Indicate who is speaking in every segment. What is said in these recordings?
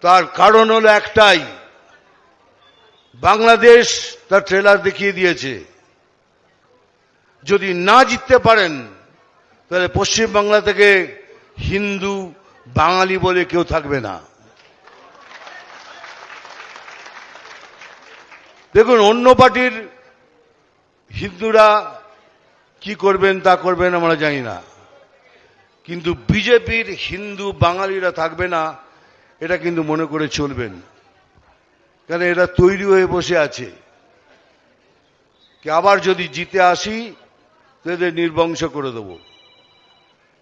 Speaker 1: তার কারণ হলো একটাই। বাংলাদেশ তার ট্রেলার দেখিয়ে দিয়েছে। যদি না জিততে পারেন, তাহলে পশ্চিম বাংলা থেকে হিন্দু, বাঙালি বলে কেউ থাকবে না। দেখুন, অন্য পার্টির হিন্দুরা কি করবেন, তা করবেন, আমরা জানি না। কিন্তু বিজেপির হিন্দু, বাঙালিরা থাকবে না। এটা কিন্তু মনে করে চলবেন। কারণ এটা তৈরি হয়ে বসে আছে। আবার যদি জিতে আসি, তো এদের নির্বংশ করে দেব।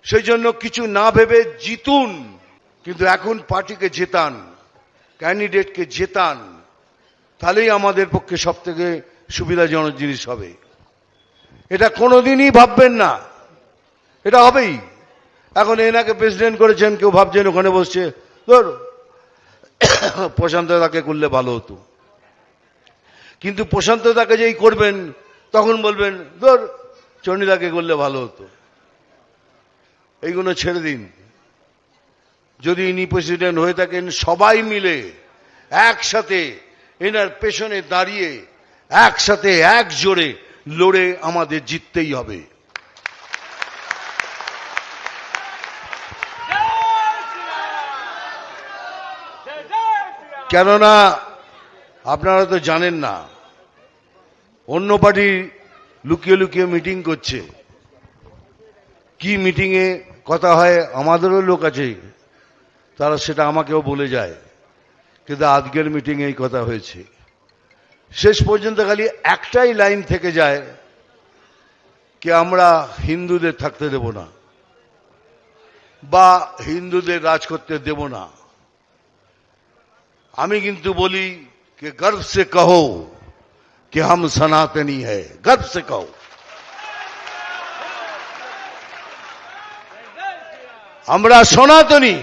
Speaker 1: সেই জন্য কিছু না ভেবে জিতুন, কিন্তু এখন পার্টিকে জেতান, ক্যান্ডিডেটকে জেতান, তাহলেই আমাদের পক্ষে সব থেকে সুবিধাজনক জিনিস হবে। এটা কোনোদিনই ভাববেন না। এটা হবেই। এখন এনাকে প্রেসিডেন্ট করেছেন, কেউ ভাবছেন ওখানে বসছে। ধর। প্রশান্ত দাকে করলে ভালো হতো। কিন্তু প্রশান্ত দাকে যেই করবেন, তখন বলবেন, ধর, চণ্ডীদাকে করলে ভালো হতো। এইগুলো ছেড়ে দিন। যদি ইনি প্রেসিডেন্ট হয়ে থাকেন, সবাই মিলে একসাথে এনার পেছনে দাঁড়িয়ে, একসাথে এক জোরে লড়ে আমাদের জিততেই হবে। কেননা আপনারা তো জানেন না, অন্য পার্টি লুকিয়ে লুকিয়ে মিটিং করছে। কি মিটিংয়ে কথা হয় আমাদেরও লোক আছে, তারা সেটা আমাকেও বলে যায়, কিন্তু আজকের মিটিংয়ে এই কথা হয়েছে। শেষ পর্যন্ত খালি একটাই লাইন থেকে যায় কি আমরা হিন্দুদের থাকতে দেব না, বা হিন্দুদের রাজ করতে দেব না। আমি কিন্তু বলি कि गर्व से कहो कि हम सनातनी है गर्व से कहो আমরা সনাতনী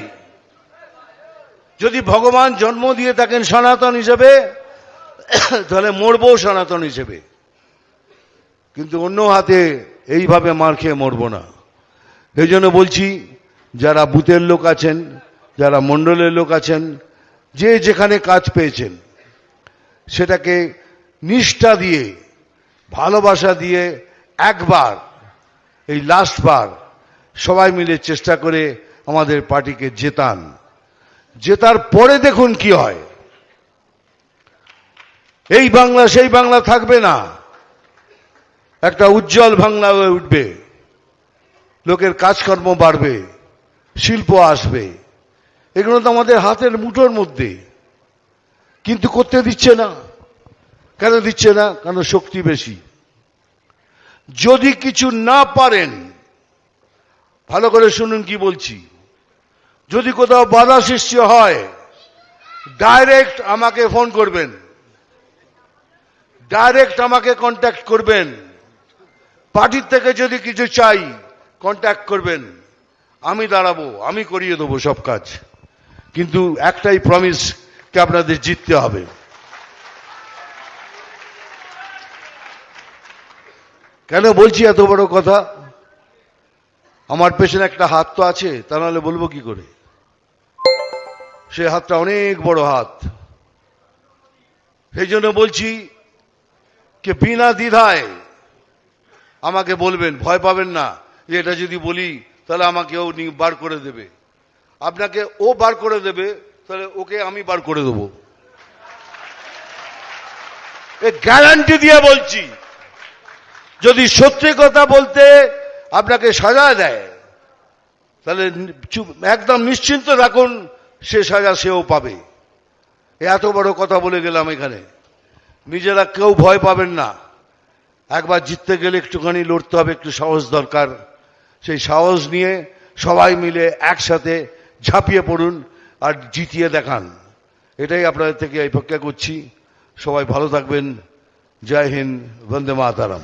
Speaker 1: যদি ভগবান জন্ম দিয়ে থাকেন সনাতন হিসেবে তাহলে মরবো সনাতন হিসেবে কিন্তু অন্য হাতে এইভাবে মার খেয়ে মরবো না এই জন্য বলছি যারা বুথের লোক আছেন যারা মণ্ডলের লোক আছেন যে যেখানে কাজ পেয়েছেন, সেটাকে নিষ্ঠা দিয়ে, ভালোবাসা দিয়ে একবার, এই লাস্টবার সবাই মিলে চেষ্টা করে আমাদের পার্টিকে জেতান। জেতার পরে দেখুন কি হয়। এই বাংলা, সেই বাংলা থাকবে না। একটা উজ্জ্বল বাংলা হয়ে উঠবে। লোকের কাজকর্ম বাড়বে, শিল্প আসবে। এগুলো তো আমাদের হাতের মুঠোর মধ্যে। কিন্তু করতে দিচ্ছে না। কেন দিচ্ছে না? কেন শক্তি বেশি? যদি কিছু না পারেন, ভালো করে শুনুন কি বলছি। যদি কোথাও বাধা সৃষ্টি হয়, ডাইরেক্ট আমাকে ফোন করবেন। ডাইরেক্ট আমাকে কন্ট্যাক্ট করবেন। পার্টির থেকে যদি কিছু চাই, কন্ট্যাক্ট করবেন। আমি দাঁড়াবো, আমি করিয়ে দেবো সব কাজ। কিন্তু একটাই প্রমিস কে আপনাদের জিততে হবে। কেন বলছি এত বড় কথা? আমার পেছনে একটা হাত তো আছে, তা নাহলে বলব কি করে? সে হাতটা অনেক বড় হাত। সেই জন্য বলছি যে বিনা দ্বিধায় আমাকে বলবেন, ভয় পাবেন না। যে এটা যদি বলি, তাহলে আমাকেও বার করে দেবে। আপনাকে ও বার করে দেবে, তাহলে ওকে আমি বার করে দেবো। গ্যারান্টি দিয়ে বলছি, যদি সত্যি কথা বলতে আপনাকে সাজা দেয়, তাহলে একদম নিশ্চিন্ত রাখুন, সে সাজা সেও পাবে। এত বড় কথা বলে গেলাম এখানে। নিজেরা কেউ ভয় পাবেন না। একবার জিততে গেলে একটুখানি লড়তে হবে, একটু সাহস দরকার। সেই সাহস নিয়ে সবাই মিলে একসাথে ঝাঁপিয়ে পড়ুন আর জিতিয়ে দেখান। এটাই আপনাদের থেকে অপেক্ষা করছি। সবাই ভালো থাকবেন। জয় হিন্দ, বন্দে মাতারাম।